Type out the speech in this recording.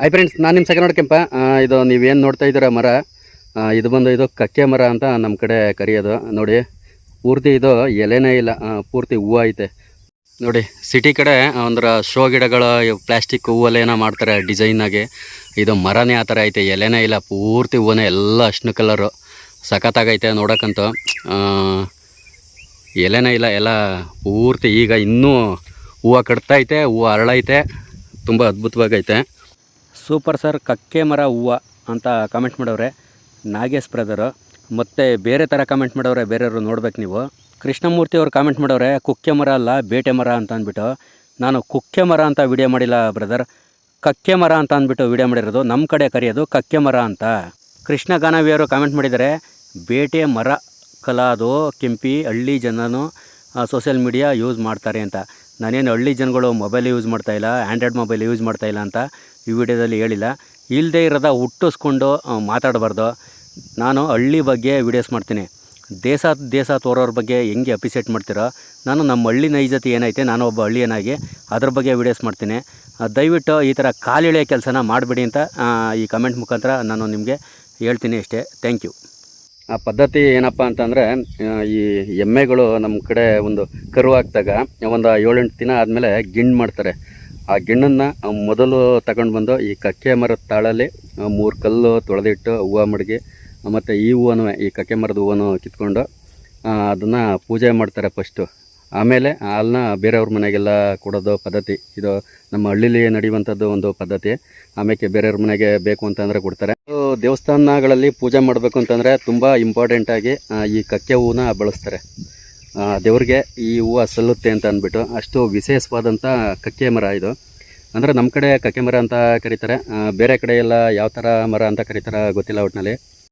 Hi friends ನಾನು ನಿಮ್ಮ second ಕೆಂಪ. ಇದು ನೀವೇನು ನೋಡ್ತಾ ಇದ್ದೀರ ಮರ? ಇದು ಬಂದು ಇದು ಕಕ್ಕೆ ಮರ ಅಂತ ನಮ್ಮ ಕಡೆ ಕರೆಯೋದು. ನೋಡಿ, ಪೂರ್ತಿ ಇದು ಎಲೆನೇ ಇಲ್ಲ. ಪೂರ್ತಿ ಹೂವು ಐತೆ. ನೋಡಿ ಸಿಟಿ ಕಡೆ ಅಂದ್ರೆ ಶೋ ಗಿಡಗಳು, ಪ್ಲಾಸ್ಟಿಕ್ ಹೂವಲ್ಲೇನೋ ಮಾಡ್ತಾರೆ ಡಿಸೈನಾಗಿ ಇದು ಮರನೇ ಆ ಥರ ಐತೆ, ಎಲೆನೇ ಇಲ್ಲ, ಪೂರ್ತಿ ಹೂವನೇ, ಎಲ್ಲ ಅಷ್ಟು ಕಲರು ಸಖತ್ತಾಗೈತೆ ನೋಡೋಕ್ಕಂತೂ. ಎಲೆನೇ ಇಲ್ಲ, ಎಲ್ಲ ಪೂರ್ತಿ ಈಗ ಇನ್ನೂ ಹೂವು ಕಟ್ತೈತೆ ಹೂವು ಅರಳೈತೆ. ತುಂಬ ಅದ್ಭುತವಾಗೈತೆ. ಸೂಪರ್ ಸರ್ ಕಕ್ಕೆ ಮರ ಹೂವು ಅಂತ ಕಮೆಂಟ್ ಮಾಡವ್ರೆ. ನಾಗೇಶ್ ಬ್ರದರು ಮತ್ತು ಬೇರೆ ಥರ ಕಮೆಂಟ್ ಮಾಡವ್ರೆ ಬೇರೆಯವರು ನೋಡ್ಬೇಕು ನೀವು. ಕೃಷ್ಣಮೂರ್ತಿ ಅವರು ಕಾಮೆಂಟ್ ಮಾಡವ್ರೆ, ಕುಕ್ಕೆ ಮರ ಅಲ್ಲ, ಬೇಟೆ ಮರ ಅಂತ ಅಂದ್ಬಿಟ್ಟು. ನಾನು ಕುಕ್ಕೆ ಮರ ಅಂತ ವಿಡಿಯೋ ಮಾಡಿಲ್ಲ ಬ್ರದರ್ ಕಕ್ಕೆ ಮರ ಅಂತ ಅಂದ್ಬಿಟ್ಟು ವಿಡಿಯೋ ಮಾಡಿರೋದು ನಮ್ಮ ಕಡೆ ಕರೆಯೋದು ಕಕ್ಕೆ ಮರ ಅಂತ. ಕೃಷ್ಣ ಗಾನವಿಯವರು ಕಾಮೆಂಟ್ ಮಾಡಿದ್ದಾರೆ, ಬೇಟೆ ಮರ ಕಲಾದು, ಕೆಂಪಿ, ಹಳ್ಳಿ ಜನನು ಸೋಷಿಯಲ್ ಮೀಡಿಯಾ ಯೂಸ್ ಮಾಡ್ತಾರೆ ಅಂತ. ನಾನೇನು ಹಳ್ಳಿ ಜನಗಳು ಮೊಬೈಲ್ ಯೂಸ್ ಮಾಡ್ತಾ ಇಲ್ಲ ಆ್ಯಂಡ್ರಾಯ್ಡ್ ಮೊಬೈಲ್ ಯೂಸ್ ಮಾಡ್ತಾ ಇಲ್ಲ ಅಂತ ಈ ವಿಡಿಯೋದಲ್ಲಿ ಹೇಳಿಲ್ಲ. ಇಲ್ಲದೇ ಇರೋದ ಹುಟ್ಟಿಸ್ಕೊಂಡು ಮಾತಾಡಬಾರ್ದು. ನಾನು ಹಳ್ಳಿ ಬಗ್ಗೆ ವಿಡಿಯೋಸ್ ಮಾಡ್ತೀನಿ. ದೇಶ ದೇಶ ತೋರೋರ ಬಗ್ಗೆ ಹೆಂಗೆ ಅಪ್ರಿಸಿಯೇಟ್ ಮಾಡ್ತೀರೋ, ನಾನು ನಮ್ಮ ಹಳ್ಳಿ ನೈಜತೆ ಏನೈತೆ, ನಾನು ಒಬ್ಬ ಹಳ್ಳಿಯನಾಗಿ ಅದ್ರ ಬಗ್ಗೆ ವಿಡಿಯೋಸ್ ಮಾಡ್ತೀನಿ. ದಯವಿಟ್ಟು ಈ ಥರ ಕಾಲಿಳೆಯ ಕೆಲಸನ ಮಾಡಬೇಡಿ ಅಂತ ಈ ಕಮೆಂಟ್ ಮುಖಾಂತರ ನಾನು ನಿಮಗೆ ಹೇಳ್ತೀನಿ ಅಷ್ಟೇ. ಥ್ಯಾಂಕ್ ಯು ಆ ಪದ್ಧತಿ ಏನಪ್ಪ ಅಂತಂದರೆ ಈ ಎಮ್ಮೆಗಳು ನಮ್ಮ ಕಡೆ ಒಂದು ಕರು ಹಾಕ್ದಾಗ ಒಂದು ಏಳೆಂಟು ದಿನ ಆದಮೇಲೆ ಗಿಣ್ಣು ಮಾಡ್ತಾರೆ. ಆ ಗಿಣ್ಣನ್ನು ಮೊದಲು ತಗೊಂಡು ಬಂದು ಈ ಕಕ್ಕೆ ಮರದ ತಾಳಲ್ಲಿ ಮೂರು ಕಲ್ಲು ತೊಳೆದಿಟ್ಟು ಹೂವು ಮಡಗಿ ಮತ್ತು ಈ ಹೂವನ್ನು ಈ ಕಕ್ಕೆ ಮರದ ಹೂವನ್ನು ಕಿತ್ಕೊಂಡು ಅದನ್ನು ಪೂಜೆ ಮಾಡ್ತಾರೆ ಫಸ್ಟು ಆಮೇಲೆ ಹಾಲನ್ನ ಬೇರೆಯವ್ರ ಮನೆಗೆಲ್ಲ ಕೊಡೋದು ಪದ್ಧತಿ. ಇದು ನಮ್ಮ ಹಳ್ಳಿಲಿ ನಡೆಯುವಂಥದ್ದು ಒಂದು ಪದ್ಧತಿ. ಆಮೇಲೆ ಬೇರೆಯವ್ರ ಮನೆಗೆ ಬೇಕು ಅಂತಂದರೆ ಕೊಡ್ತಾರೆ. ದೇವಸ್ಥಾನಗಳಲ್ಲಿ ಪೂಜೆ ಮಾಡಬೇಕು ಅಂತಂದರೆ ತುಂಬ ಇಂಪಾರ್ಟೆಂಟಾಗಿ ಈ ಕಕ್ಕೆ ಹೂವನ್ನ ಬಳಸ್ತಾರೆ. ದೇವ್ರಿಗೆ ಈ ಹೂವು ಸಲ್ಲುತ್ತೆ ಅಂತ ಅಂದ್ಬಿಟ್ಟು ಅಷ್ಟು ವಿಶೇಷವಾದಂಥ ಕಕ್ಕೆ ಮರ ಇದು. ಅಂದರೆ ನಮ್ಮ ಕಡೆ ಕಕ್ಕೆ ಮರ ಅಂತ ಕರೀತಾರೆ. ಬೇರೆ ಕಡೆ ಎಲ್ಲ ಯಾವ ಥರ ಮರ ಅಂತ ಕರೀತಾರೆ ಗೊತ್ತಿಲ್ಲ ಒಟ್ಟಿನಲ್ಲಿ